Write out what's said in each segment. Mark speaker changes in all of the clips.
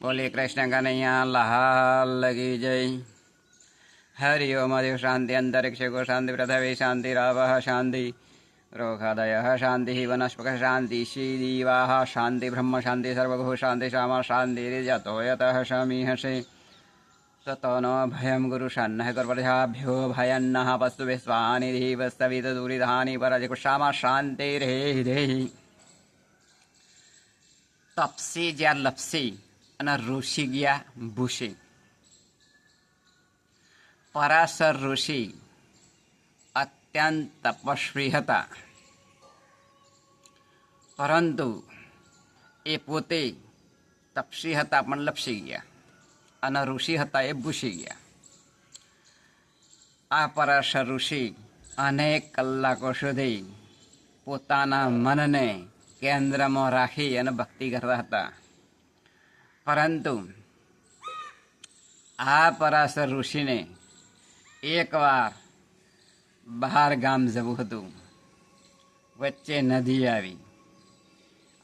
Speaker 1: બોલી કૃષ્ણ કનૈયા લહાલ લગી જય. હરિ ઓમ દેવ શાંતિ અંતરિક્ષકો શાંતિ પૃથ્વી શાંતિ રાવ શાંતિ. રોગાદય શાંતિ વનસ્પક શાંતિ શીદીવા શાંતિ, બ્રહ્મ શાંતિ સર્વભૂ શાંતિ, શ્યામા શાંતિ, રિજતો યત શમીહશે તતો નો ભયમ ગુરુ શાન્ન કર્વર્ષાભ્યો ભયન્નઃ વસ્તુ વિશ્વાનિ ધીવસ્તવિત દુરિધાની પરજકુશામા શાંતિ રે દેહી તપસી જ્યાં લપસી અને ઋષિ ગયા ભૂષિ. પરાશર ઋષિ અત્યંત તપસ્વી હતા. પરંતુ એ પોતે તપસી હતા પણ લપસી ગયા અને ઋષિ હતા એ ભૂસી ગયા. આ પરાશર ઋષિ અનેક કલાકો સુધી પોતાના મનને કેન્દ્રમાં રાખી અને ભક્તિ કરતા હતા. પરંતુ આ પરાશર ઋષિને એકવાર બહાર ગામ જવું હતું. વચ્ચે નદી આવી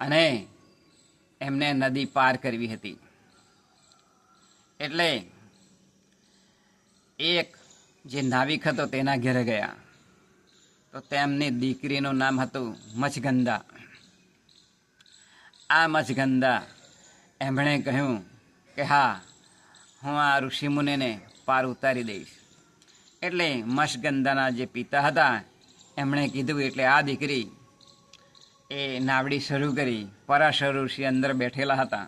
Speaker 1: અને એમને નદી પાર કરવી હતી. એટલે એક જે નાવિક હતો તેના ઘેરે ગયા. તો તેમની દીકરીનું નામ હતું મચગંદા આ મચગંદા એમણે કહ્યું કે હા, હું આ ઋષિમુનિને પાર ઉતારી દઈશ. એટલે મશગંધાના જે પિતા હતા, એમણે કીધું એટલે આ દીકરી એ નાવડી શરૂ કરી પરાશર ઋષિ અંદર બેઠેલા હતા.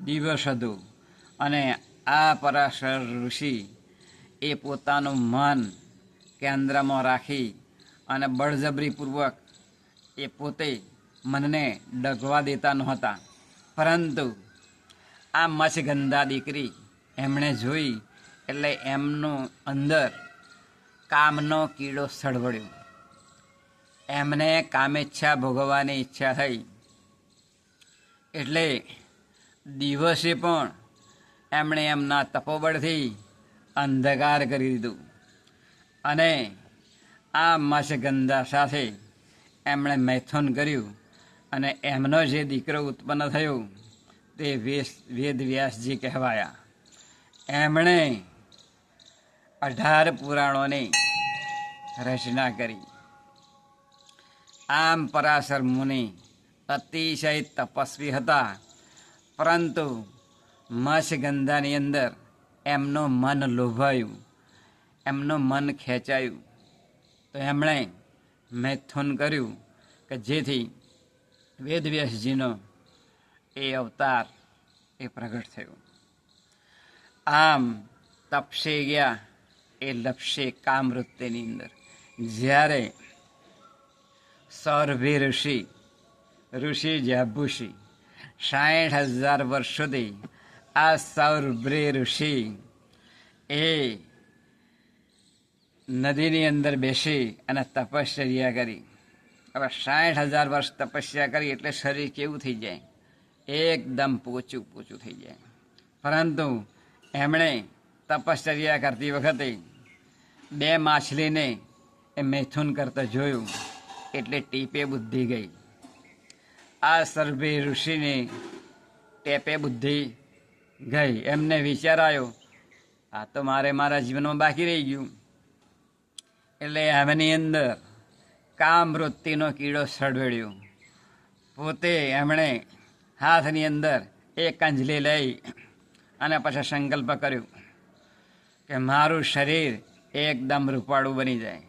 Speaker 1: દિવસ હતું અને આ પરાશર ઋષિ એ પોતાનું મન કેન્દ્રમાં રાખી અને બળજબરીપૂર્વક એ પોતે મનને ડગવા દેતા નહોતા. પરંતુ આ મચગંધા દીકરી એમણે જોઈ એટલે એમનું અંદર કામનો કીડો સળવડ્યો એમને કામેચ્છા ભોગવવાની ઈચ્છા થઈ. એટલે દિવસે પણ એમણે એમના તપોબળથી અંધકાર કરી દીધું. અને આ મસગંધા સાથે એમણે મૈથુન કર્યું. અને એમનો જે દીકરો ઉત્પન્ન થયો, તે વેદ વ્યાસજી કહેવાયા. એમણે અઢાર પુરાણોની રચના કરી. આમ પરાશર મુનિ અતિશય તપસ્વી હતા, પરંતુ મત્સ્યગંધાની અંદર એમનું મન લોભાયું, એમનું મન ખેંચાયું. તો એમણે મૈથુન કર્યું કે જેથી વેદવ્યાસજીનો એ અવતાર એ પ્રગટ થયો. આમ તપસે ગયા એ લપસે કામૃત્યની અંદર. જ્યારે સૌરભી ઋષિ ઋષિ જાભૂષિ સાઠ હજાર વર્ષ સુધી આ સૌરભ્રી ઋષિ એ નદીની અંદર બેસી અને તપશ્ચર્યા કરી. હવે સાઠ હજાર વર્ષ તપસ્યા કરી એટલે શરીર કેવું થઈ જાય? એકદમ પોચું પોચું થઈ જાય. પરંતુ એમણે તપશ્ચર્યા કરતી વખતે બે માછલીને એ મૈથુન કરતા જોયું એટલે ટીપે બુદ્ધિ ગઈ. આ સર્ભે ઋષિને ટેપે બુદ્ધિ ગઈ. એમને વિચાર આવ્યો, આ તો મારે મારા જીવનમાં બાકી રહી ગયું. એટલે એમની અંદર કામ વૃત્તિનો કીડો સળવડ્યો. પોતે એમણે હાથની અંદર એક કંજલી લઈ અને પછી સંકલ્પ કર્યો કે મારું શરીર એકદમ રૂપાળું બની જાય.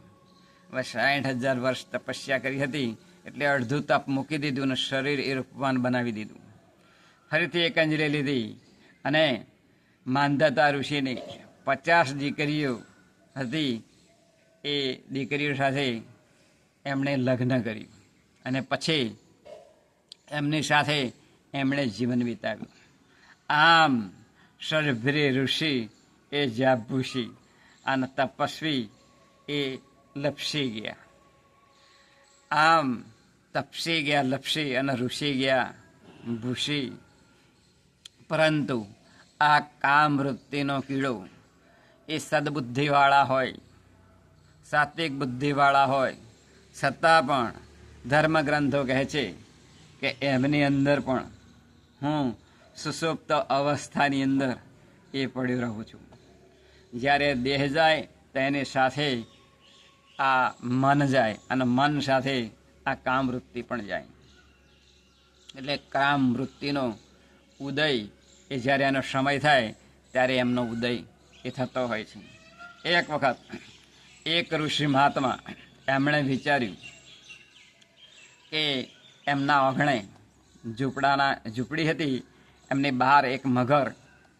Speaker 1: હવે સાઠ હજાર વર્ષ તપસ્યા કરી હતી એટલે અડધું તપ મૂકી દીધું અને શરીર એ રૂપવાન બનાવી દીધું. ફરીથી એક અંજલી લીધી અને માંધાતા ઋષિની પચાસ દીકરીઓ હતી. એ દીકરીઓ સાથે એમણે લગ્ન કર્યું અને પછી એમની સાથે એમણે જીવન વિતાવ્યું. આમ સરભ્રે ઋષિ એ જાભૂષી અને તપસ્વી એ લપસી ગયા. આમ તપસી ગયા, લપસી અને ઋષિ ગયા ભૂષી. પરંતુ આ કામ વૃત્તિનો કીડો એ સદબુદ્ધિવાળા હોય, સાત્વિક બુદ્ધિવાળા હોય છતાં પણ ધર્મગ્રંથો કહે છે કે એમની અંદર પણ હું સુસુપ્ત અવસ્થાની અંદર એ પડ્યો રહું છું. જ્યારે દેહ જાય, તેની સાથે આ મન જાય અને મન સાથે આ કામ વૃત્તિ પણ જાય. એટલે કામ વૃત્તિનો ઉદય એ જ્યારે એનો સમય થાય, ત્યારે એમનો ઉદય એ થતો હોય છે. એક વખત એક ઋષિ મહાત્મા એમણે વિચાર્યું કે એમના ઓગણે ઝૂંપડાના, ઝૂંપડી હતી, એમની બહાર એક મગર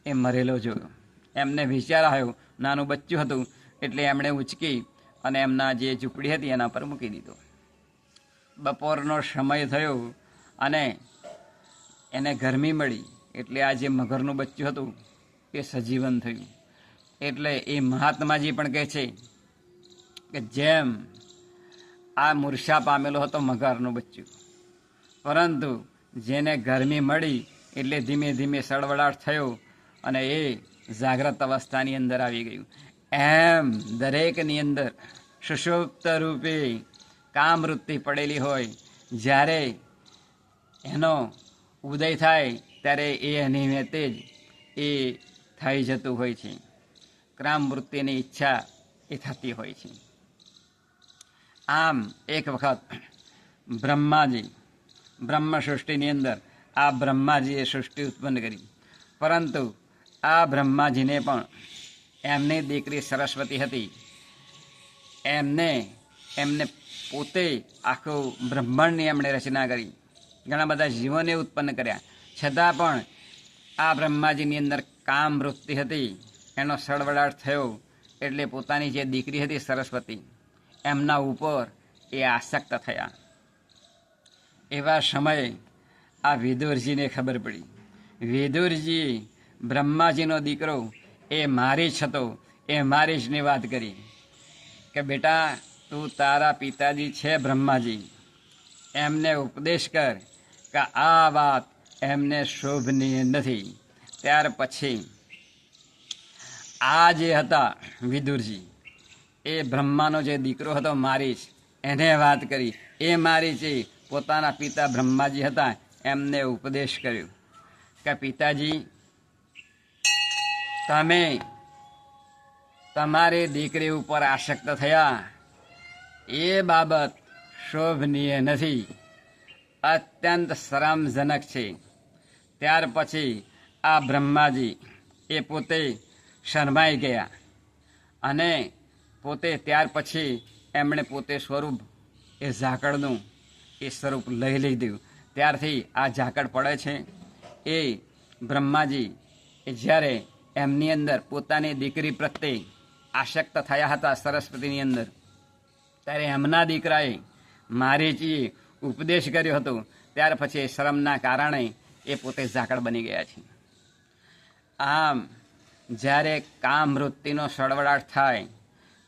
Speaker 1: એ મરેલો જોયો. એમને વિચાર આવ્યો, નાનું બચ્ચું હતું, એટલે એમણે ઉચકી અને એમના જે ઝૂંપડી હતી એના પર મૂકી દીધો. બપોરનો સમય થયો અને એને ગરમી મળી, એટલે આ જે મગરનું બચ્ચું હતું એ સજીવન થયું. એટલે એ મહાત્માજી પણ કહે છે કે જેમ આ મૂર્છા પામેલો હતો મગરનું બચ્ચું. પરંતુ જેને ગરમી મળી એટલે ધીમે ધીમે સળવળાટ થયો અને એ જાગ્રત અવસ્થાની અંદર આવી ગયું. એમ દરેકની અંદર સુષુપ્ત રૂપે કામવૃત્તિ પડેલી હોય, જ્યારે એનો ઉદય થાય, ત્યારે એ અનિયમિત જ એ થઈ જતું હોય છે. ક્રામવૃત્તિની ઈચ્છા એ થતી હોય છે. આમ એક વખત બ્રહ્માજી બ્રહ્મ સૃષ્ટિની અંદર આ બ્રહ્માજીએ સૃષ્ટિ ઉત્પન્ન કરી. પરંતુ આ બ્રહ્માજીને પણ એમની દીકરી સરસ્વતી હતી. એમને એમને પોતે આખું બ્રહ્માંડની એમણે રચના કરી. ઘણા બધા જીવોને ઉત્પન્ન કર્યા. છતાં પણ આ બ્રહ્માજીની અંદર કામ વૃત્તિ હતી. એનો સળવડાટ થયો. એટલે પોતાની જે દીકરી હતી સરસ્વતી એમના ઉપર એ આસક્ત થયા. એવા સમયે આ વિદુરજીને ખબર પડી. વિદુરજી, બ્રહ્માજીનો દીકરો, એ મારી જ હતો, એ મારી જની વાત કરી કે બેટા, તું તારા પિતાજી છે બ્રહ્માજી. એમને ઉપદેશ કર કે આ વાત એમને શોભનીય નથી. ત્યાર પછી આ જે હતા વિદુરજી એ બ્રહ્માનો જે દીકરો હતો મારીશ એને વાત કરી. એ મારી છે પોતાના પિતા બ્રહ્માજી હતા, એમને ઉપદેશ કર્યો કે પિતાજી, તમે તમારી દીકરી ઉપર આસક્ત થયા. એ બાબત શોભનીય નથી. અત્યંત શરમજનક છે. ત્યાર પછી આ બ્રહ્માજી એ પોતે શરમાઈ ગયા અને પોતે ત્યાર પછી એમણે પોતે સ્વરૂપ, એ ઝાકળનું, એ સ્વરૂપ લઈ લીધું. ત્યારથી આ ઝાકળ પડે છે. એ બ્રહ્માજી, એ જ્યારે એમની અંદર પોતાની દીકરી પ્રત્યે આશક્ત થયા હતા સરસ્વતીની અંદર, ત્યારે એમના દીકરાએ મારીજીએ ઉપદેશ કર્યો હતો. ત્યાર પછી શરમના કારણે એ પોતે ઝાકળ બની ગયા છે. આમ, જ્યારે કામ વૃત્તિનો સળવળાટ થાય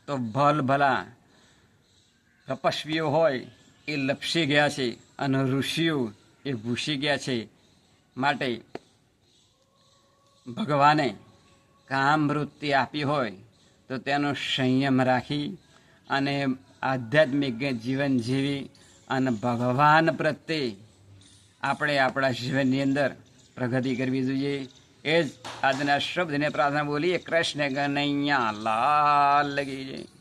Speaker 1: તો ભલ ભલા. તપસ્વીઓ હોય એ લપસી ગયા છે અને ઋષિઓ એ ભૂસી ગયા છે માટે ભગવાને કામ વૃત્તિ આપી હોય તો તેનો સંયમ રાખી અને આધ્યાત્મિક જીવન જીવી અને ભગવાન પ્રત્યે આપણે આપણા જીવનની અંદર પ્રગતિ કરવી જોઈએ. એ જ આજના શબ્દને પ્રાર્થના બોલીએ કૃષ્ણ ગનૈયા લાલ લગી જાય.